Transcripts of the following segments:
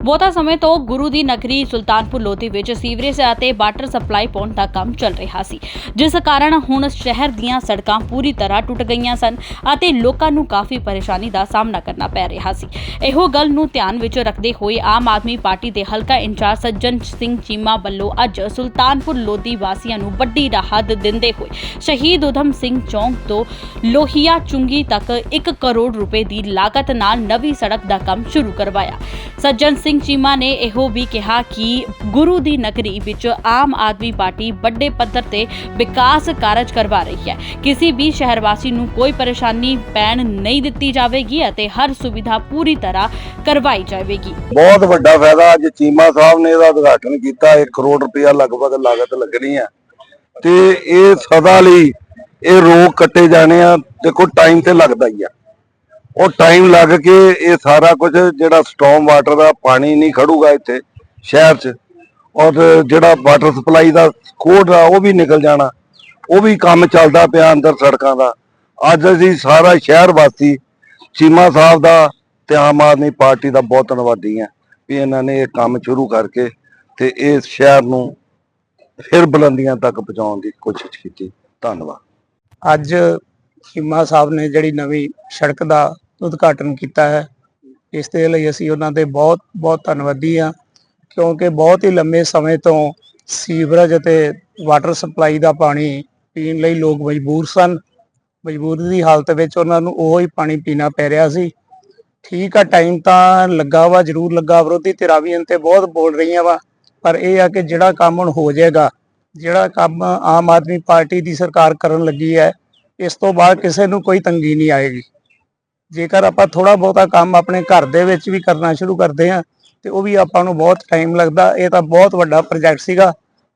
ਬਹੁਤਾ ਸਮੇਂ ਤੋਂ ਗੁਰੂ ਦੀ ਨਗਰੀ ਸੁਲਤਾਨਪੁਰ ਲੋਧੀ ਵਿੱਚ ਸੀਵਰੇਜ ਅਤੇ ਵਾਟਰ ਸਪਲਾਈ ਪਾਉਣ ਦਾ ਕੰਮ ਚੱਲ ਰਿਹਾ ਸੀ, ਜਿਸ ਕਾਰਨ ਹੁਣ ਸ਼ਹਿਰ ਦੀਆਂ ਸੜਕਾਂ ਪੂਰੀ ਤਰ੍ਹਾਂ ਟੁੱਟ ਗਈਆਂ ਸਨ ਅਤੇ ਲੋਕਾਂ ਨੂੰ ਕਾਫੀ ਪਰੇਸ਼ਾਨੀ ਦਾ ਸਾਹਮਣਾ ਕਰਨਾ ਪੈ ਰਿਹਾ ਸੀ। ਇਹੋ ਗੱਲ ਨੂੰ ਧਿਆਨ ਵਿੱਚ ਰੱਖਦੇ ਹੋਏ ਆਮ ਆਦਮੀ ਪਾਰਟੀ ਦੇ ਹਲਕਾ ਇੰਚਾਰਜ ਸੱਜਣ ਸਿੰਘ ਚੀਮਾ ਵੱਲੋਂ ਅੱਜ ਸੁਲਤਾਨਪੁਰ ਲੋਧੀ ਵਾਸੀਆਂ ਨੂੰ ਵੱਡੀ ਰਾਹਤ ਦਿੰਦੇ ਹੋਏ ਸ਼ਹੀਦ ਉਧਮ ਸਿੰਘ ਚੌਂਕ ਤੋਂ ਲੋਹੀਆ ਚੁੰਗੀ ਤੱਕ 1 ਕਰੋੜ ਰੁਪਏ ਦੀ ਲਾਗਤ ਨਾਲ ਨਵੀਂ ਸੜਕ ਦਾ ਕੰਮ ਸ਼ੁਰੂ ਕਰਵਾਇਆ। ਸੱਜਣ ਸਿੰਘ ਚੀਮਾ ਨੇ ਇਹੋ ਵੀ ਕਿਹਾ ਕਿ ਗੁਰੂ ਦੀ ਨਗਰੀ ਵਿੱਚ ਆਮ ਆਦਮੀ ਪਾਰਟੀ ਵੱਡੇ ਪੱਧਰ ਤੇ ਵਿਕਾਸ ਕਾਰਜ ਕਰਵਾ ਰਹੀ ਹੈ। ਕਿਸੇ ਵੀ ਸ਼ਹਿਰ ਵਾਸੀ ਨੂੰ ਕੋਈ ਪਰੇਸ਼ਾਨੀ ਪੈਣ ਨਹੀਂ ਦਿੱਤੀ ਜਾਵੇਗੀ ਅਤੇ ਹਰ ਸੁਵਿਧਾ ਪੂਰੀ ਤਰ੍ਹਾਂ ਕਰਵਾਈ ਜਾਵੇਗੀ। ਬਹੁਤ ਵੱਡਾ ਫਾਇਦਾ ਅੱਜ ਚੀਮਾ ਸਾਹਿਬ ਨੇ ਇਹਦਾ ਉਦਘਾਟਨ ਕੀਤਾ। 1 ਕਰੋੜ ਰੁਪਇਆ ਲਗਭਗ ਲਾਗਤ ਲੱਗਣੀ ਆ ਤੇ ਇਹ ਸਦਾ ਲਈ ਇਹ ਰੋਗ ਕੱਟੇ ਜਾਣੇ ਆ। ਦੇਖੋ ਟਾਈਮ ਤੇ ਲੱਗਦਾ ਹੀ ਆ। ਉਹ ਟਾਈਮ ਲੱਗ ਕੇ ਇਹ ਸਾਰਾ ਕੁਝ ਜਿਹੜਾ ਸਟਾਰਮ ਵਾਟਰ ਦਾ ਪਾਣੀ ਨਹੀਂ ਖੜੂਗਾ ਇੱਥੇ ਸ਼ਹਿਰ 'ਚ, ਔਰ ਜਿਹੜਾ ਵਾਟਰ ਸਪਲਾਈ ਦਾ ਕੋਡ ਆ, ਉਹ ਵੀ ਨਿਕਲ ਜਾਣਾ। ਉਹ ਵੀ ਕੰਮ ਚੱਲਦਾ ਪਿਆ ਅੰਦਰ ਸੜਕਾਂ ਦਾ। ਅੱਜ ਅਸੀਂ ਸਾਰਾ ਸ਼ਹਿਰ ਵਾਸੀ, ਚੀਮਾ ਸਾਹਿਬ ਦਾ ਤੇ ਆਮ ਆਦਮੀ ਪਾਰਟੀ ਦਾ ਬਹੁਤ ਧੰਨਵਾਦੀ ਹਾਂ ਵੀ ਇਹਨਾਂ ਨੇ ਇਹ ਕੰਮ ਸ਼ੁਰੂ ਕਰਕੇ ਤੇ ਇਸ ਸ਼ਹਿਰ ਨੂੰ ਫਿਰ ਬੁਲੰਦੀਆਂ ਤੱਕ ਪਹੁੰਚਾਉਣ ਦੀ ਕੋਸ਼ਿਸ਼ ਕੀਤੀ। ਧੰਨਵਾਦ। ਅੱਜ ਚੀਮਾ ਸਾਹਿਬ ਨੇ ਜਿਹੜੀ ਨਵੀਂ ਸੜਕ ਦਾ ਉਦਘਾਟਨ ਕੀਤਾ ਹੈ। ਇਸ ਦੇ ਲਈ ਅਸੀਂ ਉਹਨਾਂ ਦੇ ਬਹੁਤ ਬਹੁਤ ਧੰਨਵਾਦੀ ਹਾਂ, ਕਿਉਂਕਿ ਬਹੁਤ ਹੀ ਲੰਮੇ ਸਮੇਂ ਤੋਂ ਸੀਵਰੇਜ ਅਤੇ ਵਾਟਰ ਸਪਲਾਈ ਦਾ ਪਾਣੀ ਪੀਣ ਲਈ ਲੋਕ ਮਜਬੂਰ ਸਨ। ਮਜਬੂਰੀ ਦੀ ਹਾਲਤ ਵਿੱਚ ਉਹਨਾਂ ਨੂੰ ਉਹ ਹੀ ਪਾਣੀ ਪੀਣਾ ਪੈ ਰਿਹਾ ਸੀ। ਠੀਕ ਆ, ਟਾਈਮ ਤਾਂ ਲੱਗਾ ਵਾ, ਜ਼ਰੂਰ ਲੱਗਾ। ਵਿਰੋਧੀ ਧਿਰਾਂ ਵੀ ਇਹਨਾਂ ਤੇ ਬਹੁਤ ਬੋਲ ਰਹੀਆਂ ਵਾ, ਪਰ ਇਹ ਆ ਕਿ ਜਿਹੜਾ ਕੰਮ ਹੁਣ ਹੋ ਜਾਏਗਾ, ਜਿਹੜਾ ਕੰਮ ਆਮ ਆਦਮੀ ਪਾਰਟੀ ਦੀ ਸਰਕਾਰ ਕਰਨ ਲੱਗੀ ਹੈ, ਇਸ ਤੋਂ ਬਾਅਦ ਕਿਸੇ ਨੂੰ ਕੋਈ ਤੰਗੀ ਨਹੀਂ ਆਏਗੀ। ਜੇਕਰ ਆਪਾਂ ਥੋੜਾ ਬਹੁਤਾ ਕੰਮ ਆਪਣੇ ਘਰ ਦੇ ਵਿੱਚ ਵੀ ਕਰਨਾ ਸ਼ੁਰੂ ਕਰਦੇ ਹਾਂ, ਤੇ ਉਹ ਵੀ ਆਪਾਂ ਨੂੰ ਬਹੁਤ ਟਾਈਮ ਲੱਗਦਾ। ਇਹ ਤਾਂ ਬਹੁਤ ਵੱਡਾ ਪ੍ਰੋਜੈਕਟ ਸੀਗਾ,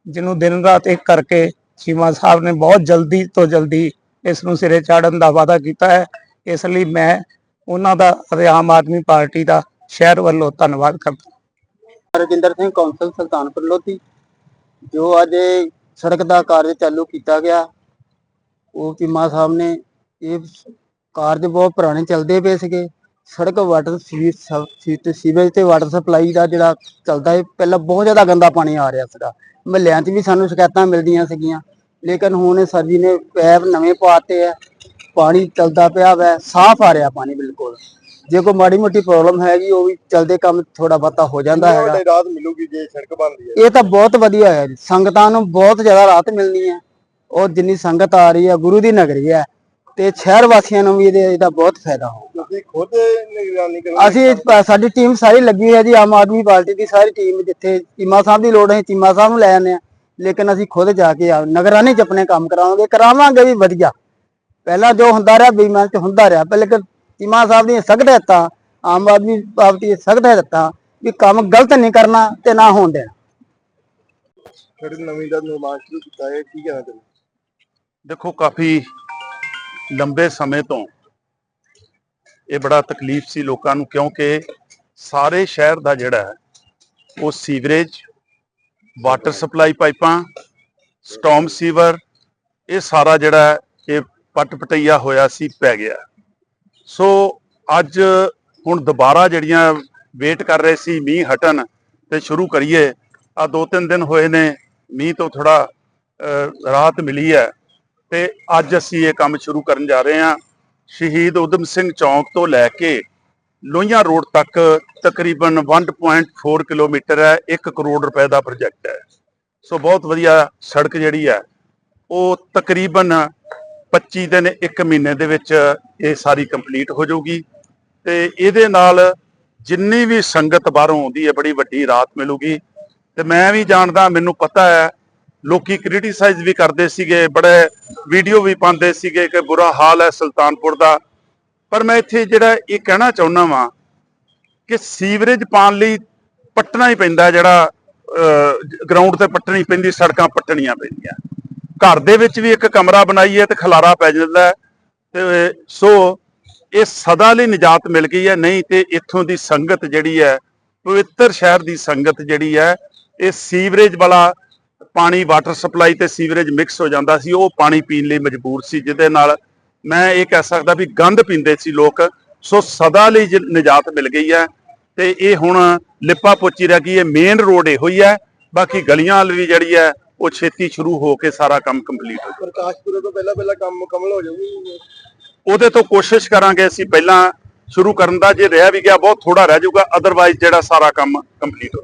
ਜਿਹਨੂੰ ਦਿਨ ਰਾਤ ਇੱਕ ਕਰਕੇ ਚੀਮਾ ਸਾਹਿਬ ਨੇ ਬਹੁਤ ਜਲਦੀ ਤੋਂ ਜਲਦੀ ਇਸ ਨੂੰ ਸਿਰੇ ਚਾੜਨ ਦਾ ਵਾਅਦਾ ਕੀਤਾ ਹੈ। ਇਸ ਲਈ ਮੈਂ ਉਹਨਾਂ ਦਾ ਅਤੇ ਆਮ ਆਦਮੀ ਪਾਰਟੀ ਦਾ ਸ਼ਹਿਰ ਵੱਲੋਂ ਧੰਨਵਾਦ ਕਰਦਾ ਰਜਿੰਦਰ ਸਿੰਘ ਕੌਂਸਲ ਸੁਲਤਾਨਪੁਰ ਲੋਧੀ, ਜੋ ਅੱਜ ਸੜਕ ਦਾ ਕਾਰਜ ਚਾਲੂ ਕੀਤਾ ਗਿਆ, ਉਹ ਚੀਮਾ ਸਾਹਿਬ ਨੇ ਇਹ ਕਾਰਜ ਬਹੁਤ ਪੁਰਾਣੇ ਚੱਲਦੇ ਪਏ ਸੀਗੇ। ਸੜਕ ਵਾਟਰ ਸੀਵੇਜ ਤੇ ਵਾਟਰ ਸਪਲਾਈ ਦਾ ਜਿਹੜਾ ਚੱਲਦਾ ਹੈ ਪਹਿਲਾਂ ਬਹੁਤ ਜ਼ਿਆਦਾ ਗੰਦਾ ਪਾਣੀ ਆ ਰਿਹਾ ਸੀਗਾ। ਮਹੱਲਿਆਂ 'ਚ ਵੀ ਸਾਨੂੰ ਸ਼ਿਕਾਇਤਾਂ ਮਿਲਦੀਆਂ ਸੀਗੀਆਂ। ਲੇਕਿਨ ਹੁਣ ਸਰ ਜੀ ਨੇ ਪੈਪ ਨਵੇਂ ਪਾਤੇ ਆ। ਪਾਣੀ ਚੱਲਦਾ ਪਿਆ ਵੈ ਸਾਫ਼ ਆ ਰਿਹਾ ਪਾਣੀ ਬਿਲਕੁਲ। ਜੇ ਕੋਈ ਮਾੜੀ ਮੋਟੀ ਪ੍ਰੋਬਲਮ ਹੈਗੀ ਉਹ ਵੀ ਚੱਲਦੇ ਕੰਮ ਥੋੜਾ ਬਹੁਤਾ ਹੋ ਜਾਂਦਾ ਹੈਗਾ। ਰਾਤ ਮਿਲੂਗੀ ਜੇ ਸੜਕ ਬਣਦੀ ਹੈ? ਇਹ ਤਾਂ ਬਹੁਤ ਵਧੀਆ ਹੈ ਜੀ। ਸੰਗਤਾਂ ਨੂੰ ਬਹੁਤ ਜ਼ਿਆਦਾ ਰਾਹਤ ਮਿਲਣੀ ਹੈ। ਔਰ ਜਿੰਨੀ ਸੰਗਤ ਆ ਰਹੀ ਹੈ ਗੁਰੂ ਦੀ ਨਗਰੀ ਹੈ। ਤੇ ਸ਼ਹਿਰ ਵਾਸੀਆਂ ਨੂੰ ਵੀ ਇਹਦੇ ਇਹਦਾ ਬਹੁਤ ਫਾਇਦਾ ਹੋ ਤੁਸੀਂ ਖੁਦ ਨਿਗਰਾਨੀ ਅਸੀਂ ਸਾਡੀ ਟੀਮ ਸਾਰੀ ਲੱਗੀ ਹੈ ਜੀ ਆਮ ਆਦਮੀ ਪਾਰਟੀ ਦੀ ਸਾਰੀ ਟੀਮ ਜਿੱਥੇ ਚੀਮਾ ਸਾਹਿਬ ਦੀ ਲੋੜ ਹੈ ਚੀਮਾ ਸਾਹਿਬ ਨੂੰ ਲੈ ਆਉਂਦੇ ਆ ਲੇਕਿਨ ਅਸੀਂ ਖੁਦ ਜਾ ਕੇ ਆ- ਨਗਰਾਨੇ ਚ ਆਪਣੇ ਕੰਮ ਕਰਾਵਾਂਗੇ ਕਰਾਵਾਂਗੇ ਵੀ ਵਧੀਆ। ਪਹਿਲਾਂ ਜੋ ਹੁੰਦਾ ਰਿਹਾ ਬੇਈਮਾਨ ਚ ਹੁੰਦਾ ਰਿਹਾ। ਪਹਿਲੇ ਕਿ ਚੀਮਾ ਸਾਹਿਬ ਦੀਆਂ ਸਖਤ ਹਦਾਇਤਾਂ ਆਮ ਆਦਮੀ ਪਾਰਟੀ ਦੀਆਂ ਸਖਤ ਹਦਾਇਤਾਂ ਵੀ ਕੰਮ ਗਲਤ ਨਹੀਂ ਕਰਨਾ ਤੇ ਨਾ ਹੋਣ ਦੇਣਾ। ਜਿਹੜੀ ਨਵੀਂ ਦਾ ਨਿਰਮਾਣ ਸ਼ੁਰੂ ਕੀਤਾ ਹੈ ਕੀ ਕਹਿਣਾ ਚਾਹੁੰਦੇ ਦੇਖੋ ਕਾਫੀ ਲੰਬੇ ਸਮੇਂ ਤੋਂ ਇਹ ਬੜਾ ਤਕਲੀਫ ਸੀ ਲੋਕਾਂ ਨੂੰ, ਕਿਉਂਕਿ ਸਾਰੇ ਸ਼ਹਿਰ ਦਾ ਜਿਹੜਾ ਉਹ ਸੀਵਰੇਜ, ਵਾਟਰ ਸਪਲਾਈ ਪਾਈਪਾਂ ਸਟਾਰਮ ਸੀਵਰ, ਇਹ ਸਾਰਾ ਜਿਹੜਾ ਇਹ ਪਟ ਪਟਈਆ ਹੋਇਆ ਸੀ, ਪੈ ਗਿਆ। ਸੋ ਅੱਜ ਹੁਣ ਦੁਬਾਰਾ ਜਿਹੜੀਆਂ ਵੇਟ ਕਰ ਰਹੇ ਸੀ, ਮੀਂਹ ਹਟਣ ਤੇ ਸ਼ੁਰੂ ਕਰੀਏ ਆ ਦੋ ਤਿੰਨ ਦਿਨ ਹੋਏ ਨੇ, ਮੀਂਹ ਤੋਂ ਥੋੜਾ ਰਾਹਤ ਮਿਲੀ ਹੈ। ਤੇ ਅੱਜ ਅਸੀਂ ਇਹ ਕੰਮ ਸ਼ੁਰੂ ਕਰਨ ਜਾ ਰਹੇ ਹਾਂ ਸ਼ਹੀਦ ਉਦਮ ਸਿੰਘ ਚੌਂਕ ਤੋਂ ਲੈ ਕੇ ਲੋਹੀਆਂ ਰੋਡ ਤੱਕ, ਤਕਰੀਬਨ 1.4 ਕਿਲੋਮੀਟਰ ਹੈ 1 ਕਰੋੜ ਰੁਪਏ ਦਾ ਪ੍ਰੋਜੈਕਟ ਹੈ। ਸੋ ਬਹੁਤ ਵਧੀਆ ਸੜਕ ਜਿਹੜੀ ਹੈ, ਉਹ ਤਕਰੀਬਨ 25 ਦਿਨ 1 ਮਹੀਨੇ ਦੇ ਵਿੱਚ ਇਹ ਸਾਰੀ ਕੰਪਲੀਟ ਹੋ ਜਾਊਗੀ ਤੇ ਇਹਦੇ ਨਾਲ ਜਿੰਨੀ ਵੀ ਸੰਗਤ ਬਾਹਰੋਂ ਆਉਂਦੀ ਹੈ, ਬੜੀ ਵੱਡੀ ਰਾਹਤ ਮਿਲੂਗੀ। ਤੇ ਮੈਂ ਵੀ ਜਾਣਦਾ, ਮੈਨੂੰ ਪਤਾ ਹੈ ਲੋਕੀ ਕ੍ਰਿਟਿਸਾਈਜ਼ ਵੀ ਕਰਦੇ ਸੀਗੇ, ਬੜੇ ਵੀਡੀਓ ਵੀ ਪਾਉਂਦੇ ਸੀਗੇ ਕਿ ਬੁਰਾ ਹਾਲ ਹੈ ਸੁਲਤਾਨਪੁਰ ਦਾ। ਪਰ ਮੈਂ ਇੱਥੇ ਜਿਹੜਾ ਇਹ ਕਹਿਣਾ ਚਾਹੁੰਦਾ ਵਾਂ ਕਿ ਸੀਵਰੇਜ ਪਾਣ ਲਈ ਪੱਟਣਾ ਹੀ ਪੈਂਦਾ ਜਿਹੜਾ ਗਰਾਊਂਡ ਤੇ ਪੱਟਣੀ ਪੈਂਦੀ, ਸੜਕਾਂ ਪੱਟਣੀਆਂ ਪੈਂਦੀਆਂ। ਘਰ ਦੇ ਵਿੱਚ ਵੀ ਇੱਕ ਕਮਰਾ ਬਣਾਈਏ ਤੇ ਖਲਾਰਾ ਪੈ ਜਾਂਦਾ ਤੇ ਸੋ ਇਹ ਸਦਾ ਲਈ ਨਿਜਾਤ ਮਿਲ ਗਈ ਹੈ, ਨਹੀਂ ਤੇ ਇੱਥੋਂ ਦੀ ਸੰਗਤ ਜਿਹੜੀ ਹੈ, ਪਵਿੱਤਰ ਸ਼ਹਿਰ ਦੀ ਸੰਗਤ ਜਿਹੜੀ ਹੈ, ਇਹ ਸੀਵਰੇਜ ਵਾਲਾ ਪਾਣੀ ਵਾਟਰ ਸਪਲਾਈ ਤੇ ਸੀਵਰੇਜ ਮਿਕਸ ਹੋ ਜਾਂਦਾ ਸੀ ਉਹ ਪਾਣੀ ਪੀਣ ਲਈ ਮਜਬੂਰ ਸੀ ਜਿਹਦੇ ਨਾਲ ਮੈਂ ਇਹ ਕਹਿ ਸਕਦਾ ਵੀ ਗੰਦ ਪੀਂਦੇ ਸੀ ਲੋਕ ਸੋ ਸਦਾ ਲਈ ਨਿਜਾਤ ਮਿਲ ਗਈ ਹੈ। ਤੇ ਇਹ ਹੁਣ ਲਿਪਾ ਪੋਚੀ ਰਹਿ ਗਈ ਹੈ ਮੇਨ ਰੋਡ ਇਹੋ ਹੀ ਹੈ ਬਾਕੀ ਗਲੀਆਂ ਵਾਲ ਵੀ ਜਿਹੜੀ ਹੈ ਉਹ ਛੇਤੀ ਸ਼ੁਰੂ ਹੋ ਕੇ ਸਾਰਾ ਕੰਮ ਕੰਪਲੀਟ ਹੋ ਪ੍ਰਕਾਸ਼ਪੁਰੇ ਤੋਂ ਪਹਿਲਾਂ ਪਹਿਲਾਂ ਕੰਮ ਮੁਕੰਮਲ ਹੋ ਜਾਊਗੀ ਉਹਦੇ ਤੋਂ ਕੋਸ਼ਿਸ਼ ਕਰਾਂਗੇ ਅਸੀਂ ਪਹਿਲਾਂ ਸ਼ੁਰੂ ਕਰਨ ਦਾ ਜੇ ਰਹਿ ਵੀ ਗਿਆ ਬਹੁਤ ਥੋੜਾ ਰਹਿ ਜਾਊਗਾ ਅਦਰਵਾਈਜ਼ ਜਿਹੜਾ ਸਾਰਾ ਕੰਮ ਕੰਪਲੀਟ ਹੋ